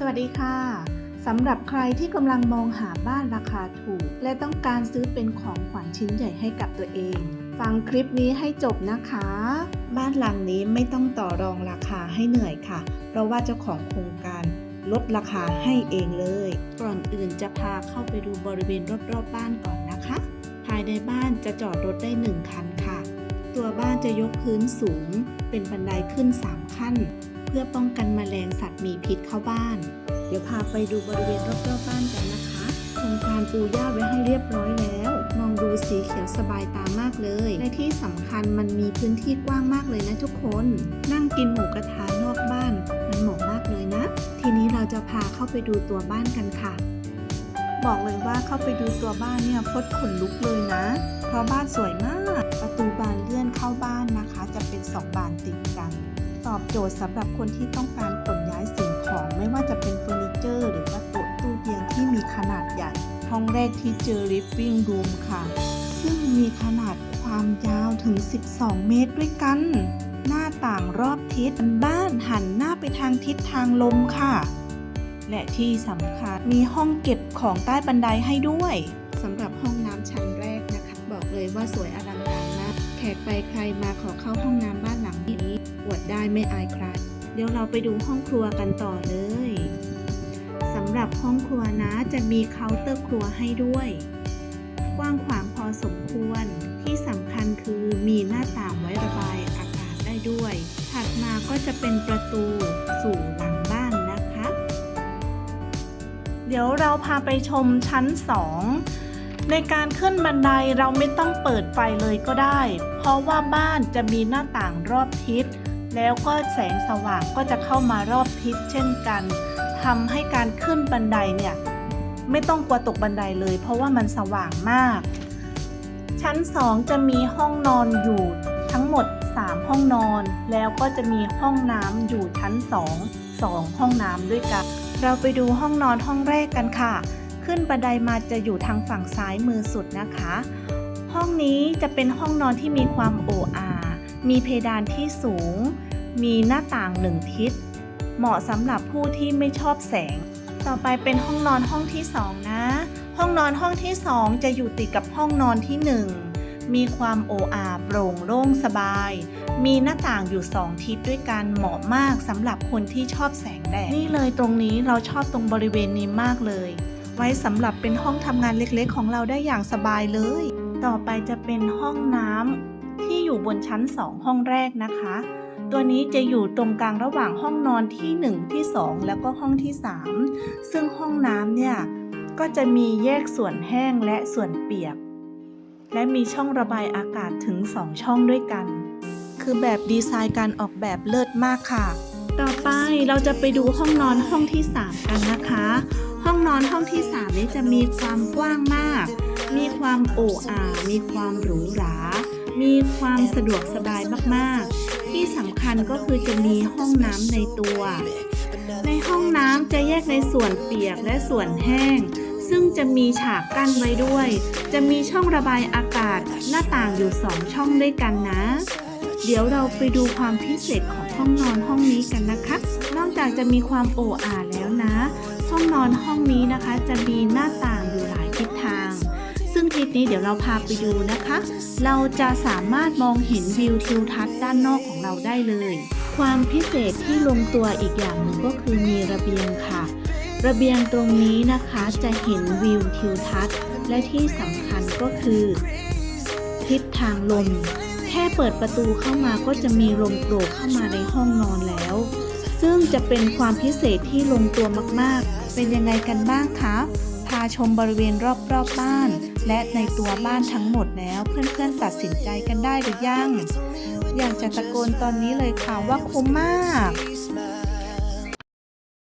สวัสดีค่ะสำหรับใครที่กำลังมองหาบ้านราคาถูก และต้องการซื้อเป็นของขวัญชิ้นใหญ่ให้กับตัวเอง ฟังคลิปนี้ให้จบนะคะ บ้านหลังนี้ไม่ต้องต่อรองราคาให้เหนื่อยค่ะ เพราะว่าเจ้าของโครงการลดราคาให้เองเลย ก่อนอื่นจะพาเข้าไปดูบริเวณรอบๆบ้านก่อนนะคะ ภายในบ้านจะจอดรถได้ 1 คันค่ะ ตัวบ้านจะยกพื้นสูง เป็นบันไดขึ้น 3 ขั้น พื่อป้องกันแมลงสัตว์มีพิษเข้าบ้าน เดี๋ยวพาไปดูบริเวณรอบๆบ้านกันนะคะโครงการปูหญ้าไว้ให้เรียบร้อยแล้ว มองดูสีเขียวสบายตามากเลย และที่สำคัญมันมีพื้นที่กว้างมากเลยนะทุกคน นั่งกินหมูกระทะนอกบ้าน มันเหมาะมากเลยนะ ทีนี้เราจะพาเข้าไปดูตัวบ้านกันค่ะบอกเลยว่าเข้าไปดูตัวบ้านเนี่ยพดขนลุกเลยนะ เพราะบ้านสวยมาก ประตูบานเลื่อนเข้าบ้านนะคะ จะเป็น2บานติดกัน ตอบโจทย์สำหรับคนที่ต้องการขนย้ายสิ่งของไม่ว่าจะเป็นเฟอร์นิเจอร์ หรือว่าโต๊ะตู้เตียงที่มีขนาดใหญ่ ห้องแรกที่เจอ living room ค่ะ ซึ่งมีขนาดความยาวถึง 12 เมตรด้วยกัน หน้าต่างรอบทิศบ้านหันหน้าไปทางทิศทางลมค่ะ และที่สำคัญมีห้องเก็บของใต้บันไดให้ด้วยสำหรับห้องน้ำชั้นแรกนะคะ บอกเลยว่าสวยอลัง การมากแขกไปใครมาขอเข้าห้องน้ำบ้านหลังนี้อวดได้ไม่อายใคร เดี๋ยวเราไปดูห้องครัวกันต่อเลยสำหรับห้องครัวนะจะมีเคาน์เตอร์ครัวให้ด้วย กว้างขวางพอสมควรที่สำคัญคือมีหน้าต่างไว้ระบายอากาศได้ด้วย ถัดมาก็จะเป็นประตูสู่หลังบ้านนะคะ เดี๋ยวเราพาไปชมชั้น 2 ในการขึ้นบันไดเราไม่ต้องเปิดไฟเลยก็ได้ เพราะว่าบ้านจะมีหน้าต่างรอบทิศ แล้วก็แสงสว่างก็จะเข้ามารอบทิศเช่นกันทำให้การขึ้นบันไดเนี่ยไม่ต้องกลัวตกบันไดเลย เพราะว่ามันสว่างมาก ชั้น 2 จะมีห้องนอนอยู่ทั้งหมด 3 ห้องนอน แล้วก็จะมีห้องน้ำอยู่ชั้น 2 2 ห้องน้ำด้วยกัน เราไปดูห้องนอนห้องแรกกันค่ะ ขึ้นบันไดมาจะอยู่ทางฝั่งซ้ายมือสุดนะคะ ห้องนี้จะเป็นห้องนอนที่มีความโอ้อามีเพดานที่สูง มีหน้าต่างหนึ่งทิศ เหมาะสำหรับผู้ที่ไม่ชอบแสง ต่อไปเป็นห้องนอนห้องที่2นะ ห้องนอนห้องที่2จะอยู่ติดกับห้องนอนที่1มีความโออาโปร่งโล่งสบาย มีหน้าต่างอยู่2ทิศด้วยกันเหมาะมากสำหรับคนที่ชอบแสงแดด นี่เลยตรงนี้เราชอบตรงบริเวณนี้มากเลย ไว้สำหรับเป็นห้องทำงานเล็กๆ ของเราได้อย่างสบายเลย ต่อไปจะเป็นห้องน้ำที่อยู่บนชั้น 2 ห้องแรกนะคะ ตัวนี้จะอยู่ตรงกลางระหว่างห้องนอนที่ 1 ที่ 2 แล้วก็ห้องที่ 3 ซึ่งห้องน้ำเนี่ยก็จะมีแยกส่วนแห้งและส่วนเปียก และมีช่องระบายอากาศถึง 2 ช่องด้วยกัน คือแบบดีไซน์การออกแบบเลิศมากค่ะ ต่อไปเราจะไปดูห้องนอนห้องที่ 3 กันนะคะ ห้องนอนห้องที่ 3 นี้จะมีความกว้างมาก มีความโอ้อามีความหรูหรา มีความสะดวกสบายมากๆ ที่สำคัญก็คือจะมีห้องน้ำในตัว ในห้องน้ำจะแยกในส่วนเปียกและส่วนแห้ง ซึ่งจะมีฉากกั้นไว้ด้วย จะมีช่องระบายอากาศหน้าต่างอยู่สองช่องด้วยกันนะเดี๋ยวเราไปดูความพิเศษของห้องนอนห้องนี้กันนะคะ นอกจากจะมีความโอ้อาแล้วนะ ห้องนอนห้องนี้นะคะ จะมีหน้าต่างอยู่หลายทิศทาง ซึ่งทิศนี้เดี๋ยวเราพาไปดูนะคะ เราจะสามารถมองเห็นวิวทิวทัศน์ด้านนอกของเราได้เลย ความพิเศษที่ลงตัวอีกอย่างหนึ่งก็คือมีระเบียงค่ะ ระเบียงตรงนี้นะคะจะเห็นวิวทิวทัศน์ และที่สำคัญก็คือ ทิศทางลม แค่เปิดประตูเข้ามาก็จะมีลมโกรกเข้ามาในห้องนอนแล้ว ซึ่งจะเป็นความพิเศษที่ลงตัวมากๆ เป็นยังไงกันบ้างคะพาชมบริเวณรอบๆบบ้าน และในตัวบ้านทั้งหมดแล้วเพื่อนๆตัดสินใจกันได้หรือยัง อยากจะตะโกนตอนนี้เลยค่ะว่าคุ้มมาก